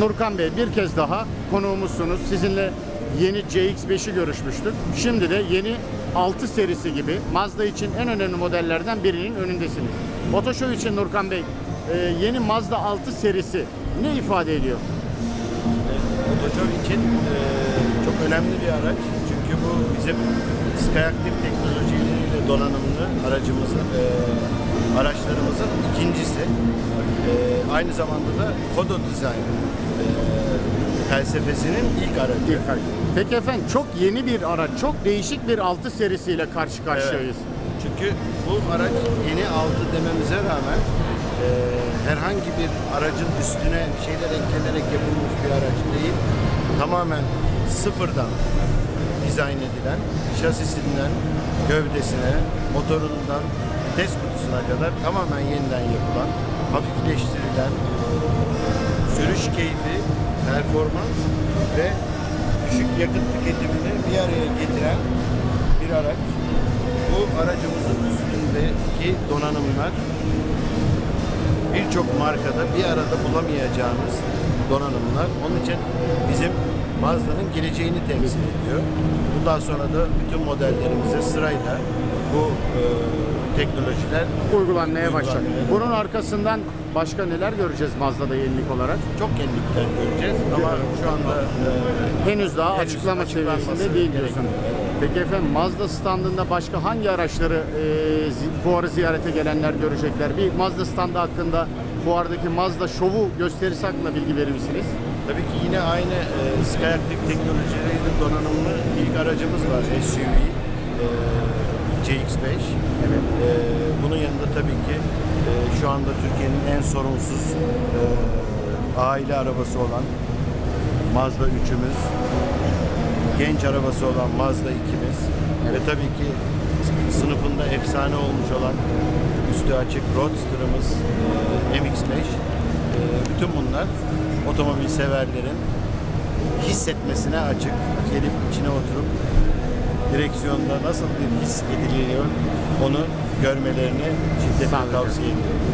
Nurkan Bey bir kez daha konuğumuzsunuz. Sizinle yeni CX-5'i görüşmüştük. Şimdi de yeni 6 serisi gibi Mazda için en önemli modellerden birinin önündesiniz. Otoshow için Nurkan Bey e, yeni Mazda 6 serisi ne ifade ediyor? Motor için e, çok önemli bir araç. Çünkü bu bizim Skyactiv teknolojileriyle donanımlı aracımızın, e, araçlarımızın ikincisi. Aynı zamanda da Kodo Design e, felsefesinin ilk aracı. İlk araç. Peki efendim çok yeni bir araç, çok değişik bir 6 serisiyle karşı karşıyayız. Çünkü bu araç yeni altı dememize rağmen e, herhangi bir aracın üstüne şeyler eklenerek yapılmış bir araç değil. Tamamen sıfırdan dizayn edilen, şasisinden, gövdesine, motorundan, vites kutusuna kadar tamamen yeniden yapılan, hafifleştirilen, sürüş keyfi, performans ve düşük yakıt tüketimini bir araya getiren bir araç. Bu aracımızın üstündeki donanımlar birçok markada bir arada bulamayacağınız donanımlar. Onun için bizim Mazda'nın geleceğini temsil ediyor. Bundan sonra da bütün modellerimize sırayla bu e, teknolojiler Uygulanmaya başlar. Bunun arkasından başka neler göreceğiz Mazda'da yenilik olarak? çok yenilikler göreceğiz ama şu anda e, Henüz daha Henüz açıklama seviyesinde değil diyorsun. Peki efendim Mazda standında başka hangi araçları e, fuarı ziyarete gelenler görecekler? Bir Mazda standı hakkında fuardaki Mazda şovu gösterisi hakkında bilgi verir misiniz? Tabii ki yine aynı e, Skyactiv teknolojileriyle donanımlı ilk aracımız var SUV e, CX-5. Evet. E, bunun yanında tabii ki e, şu anda Türkiye'nin en sorunsuz e, aile arabası olan Mazda 3'ümüz, genç arabası olan Mazda 2'miz ve tabii ki sınıfında efsane olmuş olan üstü açık Roadster'ımız e, MX-5. E, bütün bunlar otomobil severlerin hissetmesine açık. Gelip içine oturup direksiyonda nasıl bir his ediliyor onu görmelerini şiddetle tavsiye ediyorum.